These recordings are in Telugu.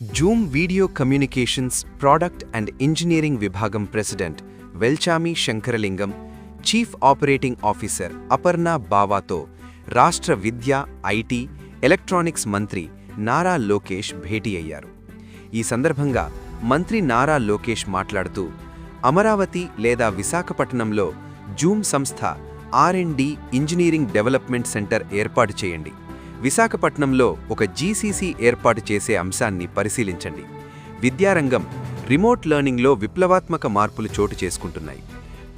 Zoom video communications product and engineering విభాగం president Velchami Shankaralingam chief operating officer Aparna బావాతో రాష్ట్ర విద్య ఐటీ ఎలక్ట్రానిక్స్ మంత్రి నారా లోకేష్ భేటీ అయ్యారు. ఈ సందర్భంగా మంత్రి నారా లోకేష్ మాట్లాడుతూ అమరావతి లేదా విశాఖపట్నంలో జూమ్ సంస్థ ఆర్ ఇంజనీరింగ్ డెవలప్మెంట్ సెంటర్ ఏర్పాటు చేయండి. విశాఖపట్నంలో ఒక జీసీసీ ఏర్పాటు చేసే అంశాన్ని పరిశీలించండి. విద్యారంగం రిమోట్ లెర్నింగ్లో విప్లవాత్మక మార్పులు చోటు చేసుకుంటున్నాయి.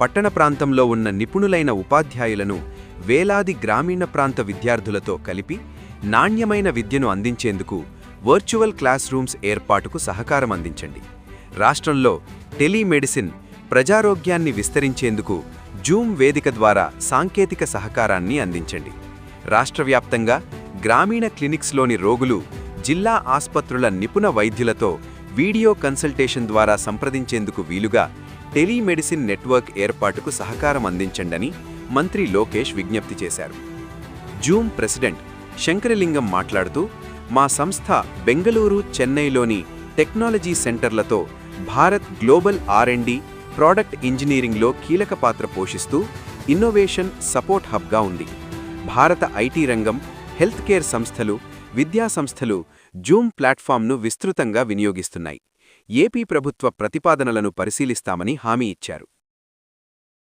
పట్టణ ప్రాంతంలో ఉన్న నిపుణులైన ఉపాధ్యాయులను వేలాది గ్రామీణ ప్రాంత విద్యార్థులతో కలిపి నాణ్యమైన విద్యను అందించేందుకు వర్చువల్ క్లాస్ రూమ్స్ ఏర్పాటుకు సహకారం అందించండి. రాష్ట్రంలో టెలిమెడిసిన్ ప్రజారోగ్యాన్ని విస్తరించేందుకు జూమ్ వేదిక ద్వారా సాంకేతిక సహకారాన్ని అందించండి. రాష్ట్రవ్యాప్తంగా గ్రామీణ క్లినిక్స్లోని రోగులు జిల్లా ఆస్పత్రుల నిపుణ వైద్యులతో వీడియో కన్సల్టేషన్ ద్వారా సంప్రదించేందుకు వీలుగా టెలిమెడిసిన్ నెట్వర్క్ ఏర్పాటుకు సహకారం అందించండని మంత్రి లోకేష్ విజ్ఞప్తి చేశారు. జూమ్ ప్రెసిడెంట్ శంకరలింగం మాట్లాడుతూ మా సంస్థ బెంగళూరు చెన్నైలోని టెక్నాలజీ సెంటర్లతో భారత్ గ్లోబల్ ఆర్ ప్రోడక్ట్ ఇంజనీరింగ్లో కీలక పాత్ర పోషిస్తూ ఇన్నోవేషన్ సపోర్ట్ హబ్గా ఉంది. భారత ఐటీ రంగం హెల్త్ కేర్ సంస్థలు విద్యా సంస్థలు జూమ్ ప్లాట్ఫామ్ను విస్తృతంగా వినియోగిస్తున్నాయి. ఏపీ ప్రభుత్వ ప్రతిపాదనలను పరిశీలిస్తామని హామీ ఇచ్చారు.